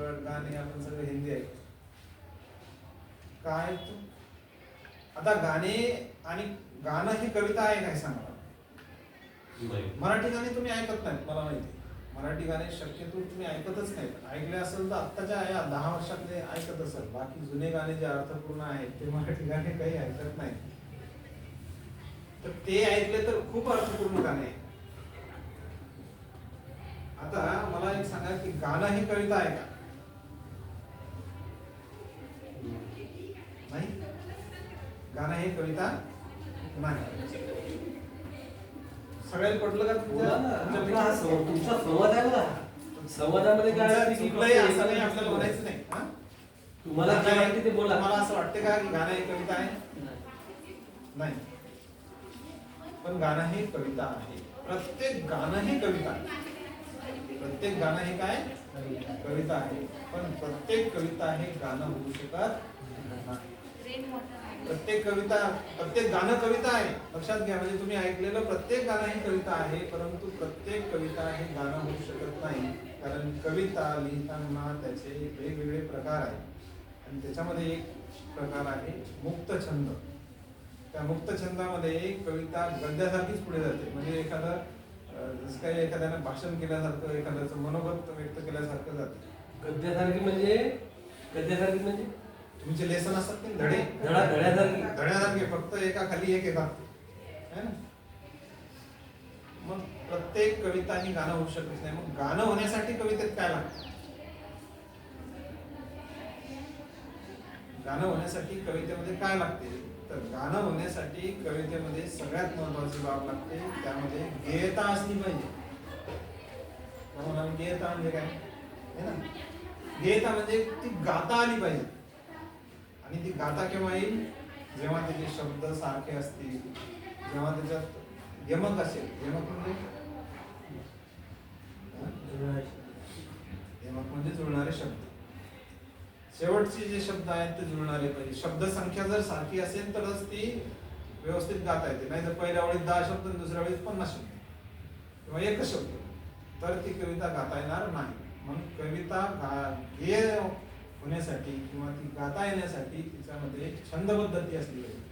गाणे आपण सगळं हिंदी आहे काय आता गाणे आणि गाणं ही कविता आहे काय सांगा? नाही. मराठी गाणी तुम्ही ऐकत नाहीत मला माहिती मराठी गाणे शक्यतो तुम्ही ऐकतच नाहीत. ऐकले असेल तर आत्ताच्या या दहा वर्षातले ऐकत असेल. बाकी जुने गाणे जे अर्थपूर्ण आहेत ते मराठी गाणे काही ऐकत नाहीत. तर ते ऐकले तर खूप अर्थपूर्ण गाणे आहे आता मला एक सांगा की गाणं ही कविता आहे का? नाही? गाणं ही कविता नाही. सगळ्याला पटलं का ना. तुमच्या- सं- तुमचा संवाद आहे बघा संवादामध्ये काय तुमचं असते की चुकलंय असं नाही आपल्याला म्हणायचं नाही. हा? तुम्हाला जे वाटते ते बोला. तुम्हाला असं वाटते का की गाणं ही कविता आहे? नाही. पण गाणं ही कविता आहे. प्रत्येक गाणं ही कविता आहे. प्रत्येक गाणं हे काय? कविता आहे. पण प्रत्येक कविता हे गाणं होऊ शकत प्रत्येक कविता प्रत्येक गाणं कविता आहे. लक्षात घ्या म्हणजे तुम्ही ऐकलेलं प्रत्येक गाणं ही कविता आहे परंतु प्रत्येक कविता हे गाणं होऊ शकत नाही. कारण कविता लिहिताना त्याचे वेगवेगळे प्रकार आहेत. आणि त्याच्यामध्ये एक प्रकार आहे मुक्त छंद. त्या मुक्त छंदामध्ये कविता गद्यासारखीच पुढे जाते. म्हणजे एखादं जसं काही एखाद्यानं भाषण केल्यासारखं एखाद्याचं मनोगत व्यक्त केल्यासारखं जातं. गद्यासारखी म्हणजे? गद्यासारखी म्हणजे? तुमचे लेसन असतात की धडे धडा. धड्यासारखी. धड्यासारखे फक्त एका खाली एक है ना? मग प्रत्येक कविता ही गाणं होऊ शकत नाही. मग गाणं होण्यासाठी कवितेत काय लागतं? गाणं होण्यासाठी कवितेमध्ये काय लागते? तर गाणं होण्यासाठी कवितेमध्ये सगळ्यात महत्वाची बाब लागते. त्यामध्ये गेयता असली पाहिजे. गेयता म्हणजे काय? है ना? गेयता म्हणजे ती गाता आली पाहिजे. आणि ती गाता केव्हा येईल? जेव्हा त्याचे शब्द सारखे असतील जेव्हा त्याच्यात यमक असेल. यमक म्हणजे? यमक म्हणजे जुळणारे शब्द. शेवटचे जे शब्द आहेत ते जुळणारे पाहिजे शब्द संख्या जर सारखी असेल तरच ती व्यवस्थित गाता येते. नाही तर पहिल्या वेळेस दहा शब्द आणि दुसऱ्या वेळेस पन्नास शब्द. किंवा एकच शब्द. तर ती कविता गाता येणार नाही. म्हणून कविता गा होण्यासाठी किंवा ती गाता येण्यासाठी तिच्यामध्ये एक छंद पद्धती असली पाहिजे.